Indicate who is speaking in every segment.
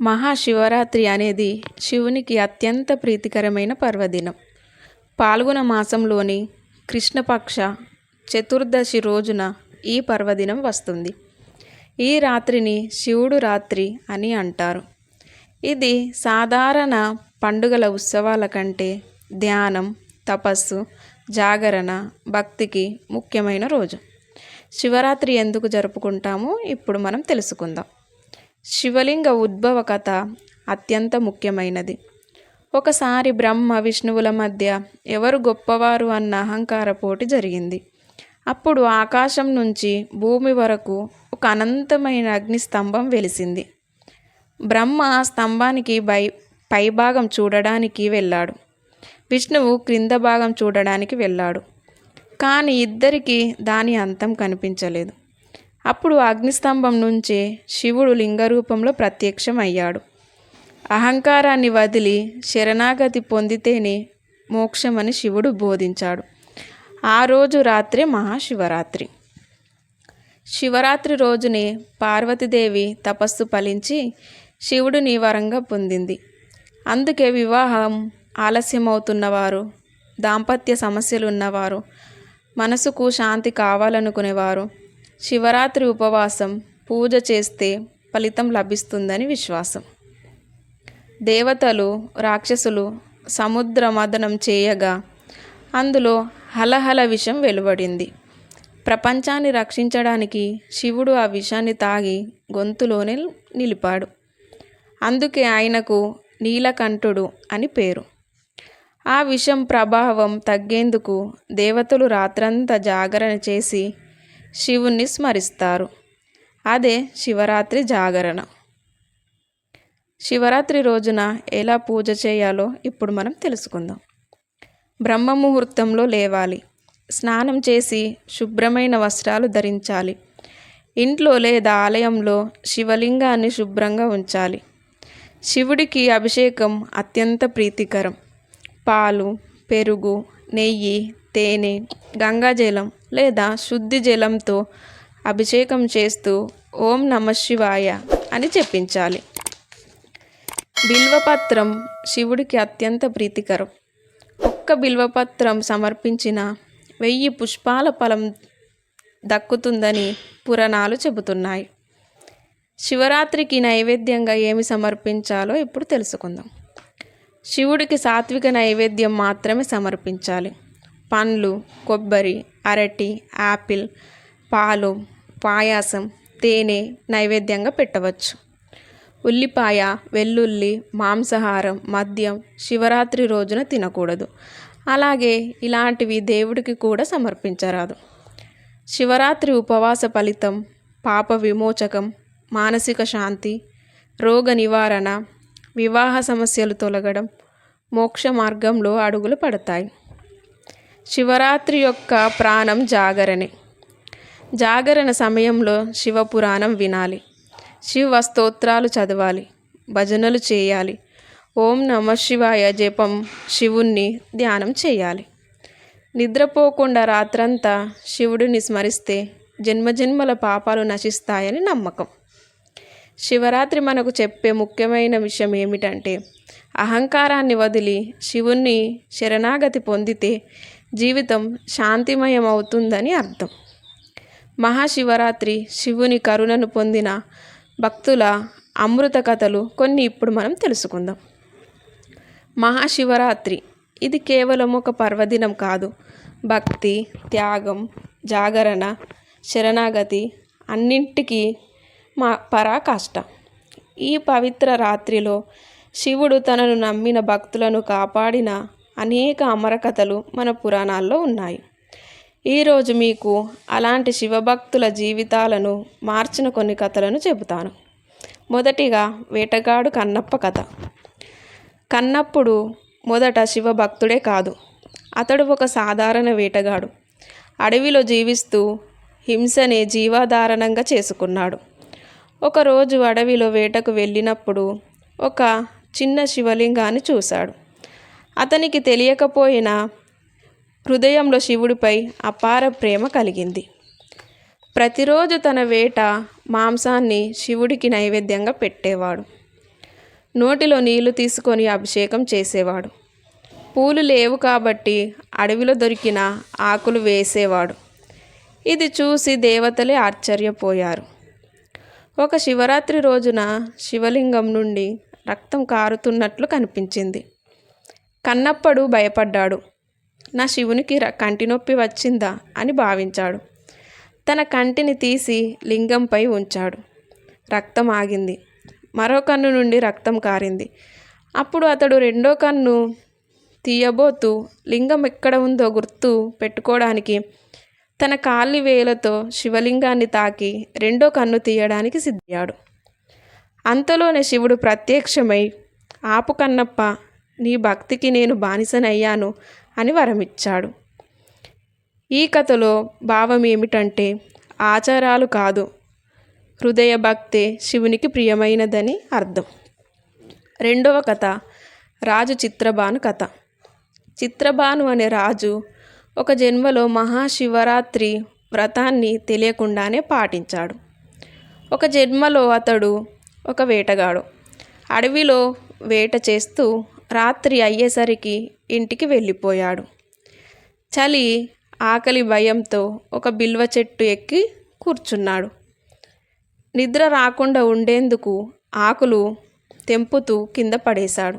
Speaker 1: మహాశివరాత్రి అనేది శివునికి అత్యంత ప్రీతికరమైన పర్వదినం. పాల్గొన మాసంలోని కృష్ణపక్ష చతుర్దశి రోజున ఈ పర్వదినం వస్తుంది. ఈ రాత్రిని శివుడు రాత్రి అని అంటారు. ఇది సాధారణ పండుగల ఉత్సవాల కంటే ధ్యానం తపస్సు జాగరణ భక్తికి ముఖ్యమైన రోజు. శివరాత్రి ఎందుకు జరుపుకుంటామో ఇప్పుడు మనం తెలుసుకుందాం. శివలింగ ఉద్భవ కథ అత్యంత ముఖ్యమైనది. ఒకసారి బ్రహ్మ విష్ణువుల మధ్య ఎవరు గొప్పవారు అన్న అహంకార పోటీ జరిగింది. అప్పుడు ఆకాశం నుంచి భూమి వరకు ఒక అనంతమైన అగ్ని స్తంభం వెలిసింది. బ్రహ్మ ఆ స్తంభానికి బై పైభాగం చూడడానికి వెళ్ళాడు. విష్ణువు క్రింద భాగం చూడడానికి వెళ్ళాడు. కానీ ఇద్దరికీ దాని అంతం కనిపించలేదు. అప్పుడు అగ్నిస్తంభం నుంచే శివుడు లింగరూపంలో ప్రత్యక్షం అయ్యాడు అహంకారాన్ని వదిలి శరణాగతి పొందితేనే మోక్షమని శివుడు బోధించాడు. ఆ రోజు రాత్రి మహాశివరాత్రి. శివరాత్రి రోజునే పార్వతీదేవి తపస్సు ఫలించి శివుడిని వరంగా పొందింది. అందుకే వివాహం ఆలస్యమవుతున్నవారు దాంపత్య సమస్యలు ఉన్నవారు మనసుకు శాంతి కావాలనుకునేవారు శివరాత్రి ఉపవాసం పూజ చేస్తే ఫలితం లభిస్తుందని విశ్వాసం. దేవతలు రాక్షసులు సముద్ర మదనం చేయగా అందులో హలహల విషం వెలువడింది. ప్రపంచాన్ని రక్షించడానికి శివుడు ఆ విషాన్ని తాగి గొంతులోనే నిలిపాడు. అందుకే ఆయనకు నీలకంఠుడు అని పేరు. ఆ విషం ప్రభావం తగ్గేందుకు దేవతలు రాత్రంతా జాగరణ చేసి శివుణ్ణి స్మరిస్తారు. అదే శివరాత్రి జాగరణ. శివరాత్రి రోజున ఎలా పూజ చేయాలో ఇప్పుడు మనం తెలుసుకుందాం. బ్రహ్మ ముహూర్తంలో లేవాలి. స్నానం చేసి శుభ్రమైన వస్త్రాలు ధరించాలి. ఇంట్లో లేదా ఆలయంలో శివలింగాన్ని శుభ్రంగా ఉంచాలి. శివుడికి అభిషేకం అత్యంత ప్రీతికరం. పాలు పెరుగు నెయ్యి తేనె గంగాజలం లేదా శుద్ధి జలంతో అభిషేకం చేస్తూ ఓం నమ శివాయ అని చెప్పించాలి. బిల్వపత్రం శివుడికి అత్యంత ప్రీతికరం. ఒక్క బిల్వపత్రం సమర్పించిన వెయ్యి పుష్పాల ఫలం దక్కుతుందని పురాణాలు చెబుతున్నాయి. శివరాత్రికి నైవేద్యంగా ఏమి సమర్పించాలో ఇప్పుడు తెలుసుకుందాం. శివుడికి సాత్విక నైవేద్యం మాత్రమే సమర్పించాలి. పండ్లు కొబ్బరి అరటి యాపిల్ పాలు పాయాసం తేనె నైవేద్యంగా పెట్టవచ్చు. ఉల్లిపాయ వెల్లుల్లి మాంసాహారం మద్యం శివరాత్రి రోజున తినకూడదు. అలాగే ఇలాంటివి దేవుడికి కూడా సమర్పించరాదు. శివరాత్రి ఉపవాస ఫలితం పాప విమోచకం మానసిక శాంతి రోగ నివారణ వివాహ సమస్యలు తొలగడం మోక్ష మార్గంలో అడుగులు పడతాయి. శివరాత్రి యొక్క ప్రాణం జాగరణే. జాగరణ సమయంలో శివపురాణం వినాలి. శివ స్తోత్రాలు చదవాలి. భజనలు చేయాలి. ఓం నమ శివాయ జపం శివుణ్ణి ధ్యానం చేయాలి. నిద్రపోకుండా రాత్రంతా శివుడిని స్మరిస్తే జన్మజన్మల పాపాలు నశిస్తాయని నమ్మకం. శివరాత్రి మనకు చెప్పే ముఖ్యమైన విషయం ఏమిటంటే అహంకారాన్ని వదిలి శివుణ్ణి శరణాగతి పొందితే జీవితం శాంతిమయం అవుతుందని అర్థం. మహాశివరాత్రి శివుని కరుణను పొందిన భక్తుల అమృత కథలు కొన్ని ఇప్పుడు మనం తెలుసుకుందాం. మహాశివరాత్రి ఇది కేవలం ఒక పర్వదినం కాదు. భక్తి త్యాగం జాగరణ శరణాగతి అన్నింటికీ మా పరాకాష్ట. ఈ పవిత్ర రాత్రిలో శివుడు తనను నమ్మిన భక్తులను కాపాడిన అనేక అమరకథలు మన పురాణాల్లో ఉన్నాయి. ఈరోజు మీకు అలాంటి శివభక్తుల జీవితాలను మార్చిన కొన్ని కథలను చెబుతాను. మొదటిగా వేటగాడు కన్నప్ప కథ. కన్నప్పుడు మొదట శివభక్తుడే కాదు. అతడు ఒక సాధారణ వేటగాడు. అడవిలో జీవిస్తూ హింసనే జీవాధారణంగా చేసుకున్నాడు. ఒకరోజు అడవిలో వేటకు వెళ్ళినప్పుడు ఒక చిన్న శివలింగాన్ని చూశాడు. అతనికి తెలియకపోయినా హృదయంలో శివుడిపై అపార ప్రేమ కలిగింది. ప్రతిరోజు తన వేట మాంసాన్ని శివుడికి నైవేద్యంగా పెట్టేవాడు. నోటిలో నీళ్ళు తీసుకొని అభిషేకం చేసేవాడు. పూలు లేవు కాబట్టి అడవిలో దొరికిన ఆకులు వేసేవాడు. ఇది చూసి దేవతలే ఆశ్చర్యపోయారు. ఒక శివరాత్రి రోజున శివలింగం నుండి రక్తం కారుతున్నట్లు కనిపించింది. కన్నప్పడు భయపడ్డాడు. నా శివునికి ర- కంటి నొప్పి వచ్చిందా అని భావించాడు. తన కంటిని తీసి లింగంపై ఉంచాడు. రక్తం ఆగింది. మరో కన్ను నుండి రక్తం కారింది. అప్పుడు అతడు రెండో కన్ను తీయబోతూ లింగం ఎక్కడ ఉందో గుర్తు పెట్టుకోవడానికి తన కాలి వేలతో శివలింగాన్ని తాకి రెండో కన్ను తీయడానికి సిద్ధయ్యాడు. అంతలోనే శివుడు ప్రత్యక్షమై ఆపు కన్నప్ప నీ భక్తికి నేను బానిసనయ్యాను అని వరమిచ్చాడు. ఈ కథలో భావం ఏమిటంటే ఆచారాలు కాదు హృదయ భక్తే శివునికి ప్రియమైనదని అర్థం. రెండవ కథ రాజు చిత్రబాను కథ. చిత్రబాను అనే రాజు ఒక జన్మలో మహాశివరాత్రి వ్రతాన్ని తెలియకుండానే పాటించాడు. ఒక జన్మలో అతడు ఒక వేటగాడు. అడవిలో వేట చేస్తూ రాత్రి అయ్యేసరికి ఇంటికి వెళ్ళిపోయాడు. చలి ఆకలి భయంతో ఒక బిల్వ చెట్టు ఎక్కి కూర్చున్నాడు. నిద్ర రాకుండా ఉండేందుకు ఆకులు తెంపుతూ కింద పడేశాడు.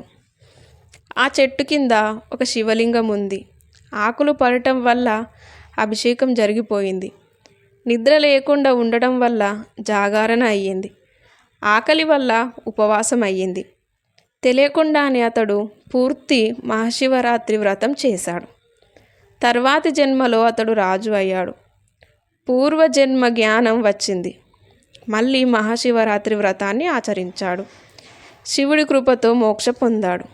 Speaker 1: ఆ చెట్టు కింద ఒక శివలింగం ఉంది. ఆకులు పడటం వల్ల అభిషేకం జరిగిపోయింది. నిద్ర లేకుండా ఉండడం వల్ల జాగారణ అయ్యింది. ఆకలి వల్ల ఉపవాసం అయ్యింది తెలియకుండానే అతడు పూర్తి మహాశివరాత్రి వ్రతం చేశాడు. తర్వాతి జన్మలో అతడు రాజు అయ్యాడు. పూర్వజన్మ జ్ఞానం వచ్చింది. మళ్ళీ మహాశివరాత్రి వ్రతాన్ని ఆచరించాడు. శివుడి కృపతో మోక్ష పొందాడు.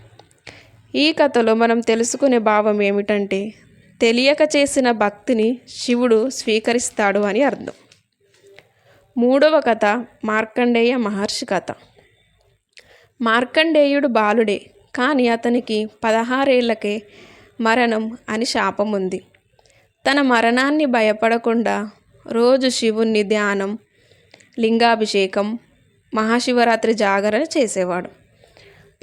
Speaker 1: ఈ కథలో మనం తెలుసుకునే భావం ఏమిటంటే తెలియక చేసిన భక్తిని శివుడు స్వీకరిస్తాడు అని అర్థం. మూడవ కథ మార్కండేయ మహర్షి కథ. మార్కండేయుడు బాలుడే కానీ అతనికి పదహారేళ్ళకే మరణం అని శాపం ఉంది తన మరణాన్ని భయపడకుండా రోజు శివుణ్ణి ధ్యానం లింగాభిషేకం మహాశివరాత్రి జాగరణ చేసేవాడు.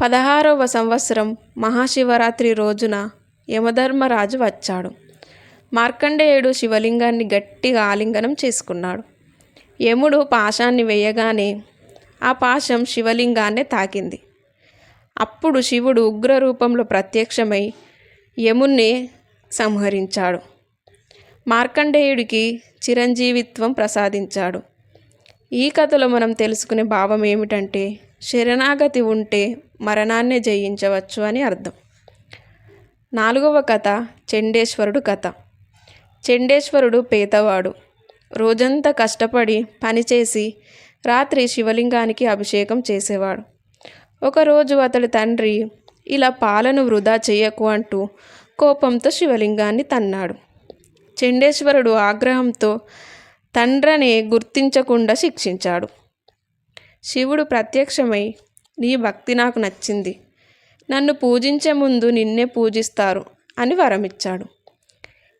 Speaker 1: పదహారవ సంవత్సరం మహాశివరాత్రి రోజున యమధర్మరాజు వచ్చాడు. మార్కండేయుడు శివలింగాన్ని గట్టిగా ఆలింగనం చేసుకున్నాడు. యముడు పాశాన్ని వేయగానే ఆ పాశం శివలింగాన్నే తాకింది. అప్పుడు శివుడు ఉగ్ర రూపంలో ప్రత్యక్షమై యముణ్ణి సంహరించాడు. మార్కండేయుడికి చిరంజీవిత్వం ప్రసాదించాడు. ఈ కథలో మనం తెలుసుకునే భావం ఏమిటంటే శరణాగతి ఉంటే మరణాన్నే జయించవచ్చు అని అర్థం. నాలుగవ కథ చెండేశ్వరుడు కథ. చండేశ్వరుడు పేదవాడు. రోజంతా కష్టపడి పనిచేసి రాత్రి శివలింగానికి అభిషేకం చేసేవాడు. ఒకరోజు అతడి తండ్రి ఇలా పాలను వృధా చేయకు అంటూ కోపంతో శివలింగాన్ని తన్నాడు. చండేశ్వరుడు ఆగ్రహంతో తండ్రనే గుర్తించకుండా శిక్షించాడు. శివుడు ప్రత్యక్షమై నీ భక్తి నాకు నచ్చింది. నన్ను పూజించే ముందు నిన్నే పూజిస్తారు అని వరమిచ్చాడు.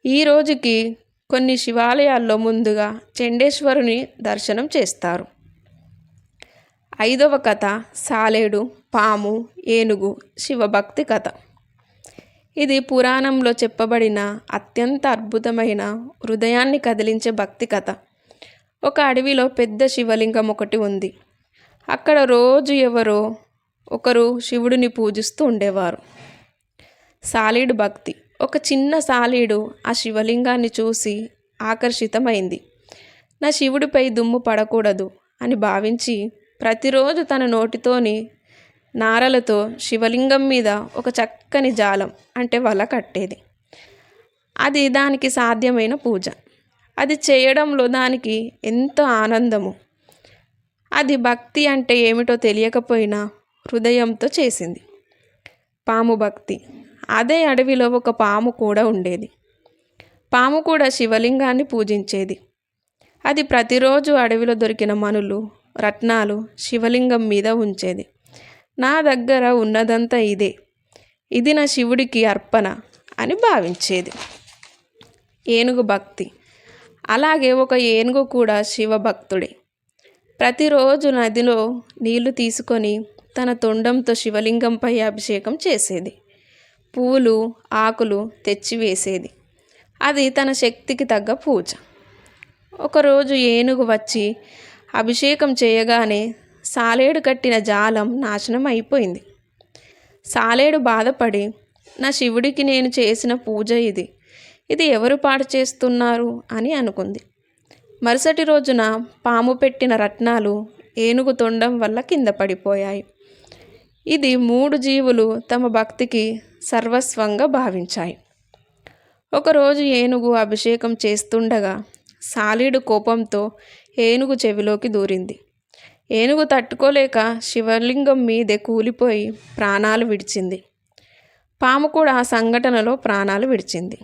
Speaker 1: ఈ రోజుకి కొన్ని శివాలయాల్లో ముందుగా చండేశ్వరుని దర్శనం చేస్తారు. ఐదవ కథ సాలేడు పాము ఏనుగు శివభక్తి కథ. ఇది పురాణంలో చెప్పబడిన అత్యంత అద్భుతమైన హృదయాన్ని కదిలించే భక్తి కథ. ఒక అడవిలో పెద్ద శివలింగం ఒకటి ఉంది. అక్కడ రోజు ఎవరో ఒకరు శివుడిని పూజిస్తూ ఉండేవారు. సాలీడు భక్తి. ఒక చిన్న సాలీడు ఆ శివలింగాన్ని చూసి ఆకర్షితమైంది. నా శివుడిపై దుమ్ము పడకూడదు అని భావించి ప్రతిరోజు తన నోటితోని నారలతో శివలింగం మీద ఒక చక్కని జాలం అంటే వల కట్టేది. అది దానికి సాధ్యమైన పూజ. అది చేయడంలో దానికి ఎంతో ఆనందము. అది భక్తి అంటే ఏమిటో తెలియకపోయినా హృదయంతో చేసింది. పాము భక్తి. అదే అడవిలో ఒక పాము కూడా ఉండేది. పాము కూడా శివలింగాన్ని పూజించేది. అది ప్రతిరోజు అడవిలో దొరికిన మనులు రత్నాలు శివలింగం మీద ఉంచేది. నా దగ్గర ఉన్నదంతా ఇదే. ఇది నా శివుడికి అర్పణ అని భావించేది. ఏనుగు భక్తి. అలాగే ఒక ఏనుగు కూడా శివభక్తుడే ప్రతిరోజు నదిలో నీళ్ళు తీసుకొని తన తొండంతో శివలింగంపై అభిషేకం చేసేది. పూలు ఆకులు తెచ్చి వేసేది అది తన శక్తికి తగ్గ పూజ. ఒకరోజు ఏనుగు వచ్చి అభిషేకం చేయగానే సాలేడు కట్టిన జాలం నాశనం అయిపోయింది. సాలేడు బాధపడి నా శివుడికి నేను చేసిన పూజ ఇది. ఇది ఎవరు పాడు చేస్తున్నారు? అని అనుకుంది. మరుసటి రోజున పాము పెట్టిన రత్నాలు ఏనుగు తొండం వల్ల కింద పడిపోయాయి. ఇది మూడు జీవులు తమ భక్తికి సర్వస్వంగా భావించాయి. ఒకరోజు ఏనుగు అభిషేకం చేస్తుండగా సాలీడు కోపంతో ఏనుగు చెవిలోకి దూరింది. ఏనుగు తట్టుకోలేక శివలింగం మీదే కూలిపోయి ప్రాణాలు విడిచింది. పాము కూడా ఆ సంఘటనలో ప్రాణాలు విడిచింది.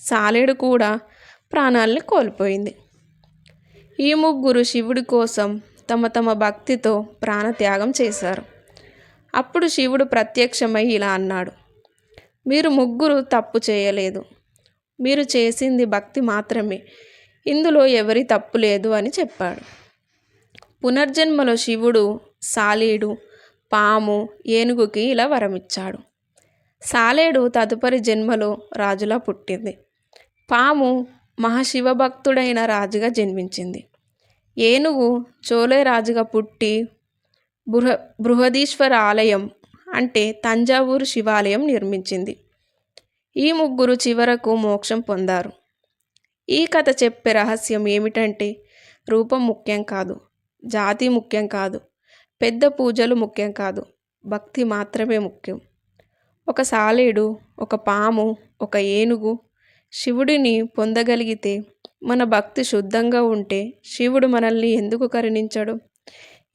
Speaker 1: సాలేడు కూడా ప్రాణాల్ని కోల్పోయింది. ఈ ముగ్గురు శివుడి కోసం తమ తమ భక్తితో ప్రాణత్యాగం చేశారు. అప్పుడు శివుడు ప్రత్యక్షమై ఇలా అన్నాడు మీరు ముగ్గురు తప్పు చేయలేదు. మీరు చేసింది భక్తి మాత్రమే. ఇందులో ఎవరి తప్పు లేదు అని చెప్పాడు. పునర్జన్మలో శివుడు సాలీడు పాము ఏనుగుకి ఇలా వరమిచ్చాడు. సాలేడు తదుపరి జన్మలో రాజులా పుట్టింది. పాము మహాశివభక్తుడైన రాజుగా జన్మించింది. ఏనుగు చోళే రాజుగా పుట్టి బృహ బృహదీశ్వర ఆలయం అంటే తంజావూరు శివాలయం నిర్మించింది. ఈ ముగ్గురు చివరకు మోక్షం పొందారు. ఈ కథ చెప్పే రహస్యం ఏమిటంటే రూపం ముఖ్యం కాదు జాతి ముఖ్యం కాదు పెద్ద పూజలు ముఖ్యం కాదు భక్తి మాత్రమే ముఖ్యం. ఒక సాలేడు ఒక పాము ఒక ఏనుగు శివుడిని పొందగలిగితే మన భక్తి శుద్ధంగా ఉంటే శివుడు మనల్ని ఎందుకు కరుణించడు?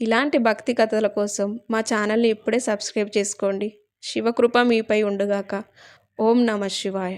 Speaker 1: ఇలాంటి భక్తి కథల కోసం మా ఛానల్ని ఇప్పుడే సబ్స్క్రైబ్ చేసుకోండి. శివకృప మీపై ఉండుగాక. ఓం నమ శివాయ.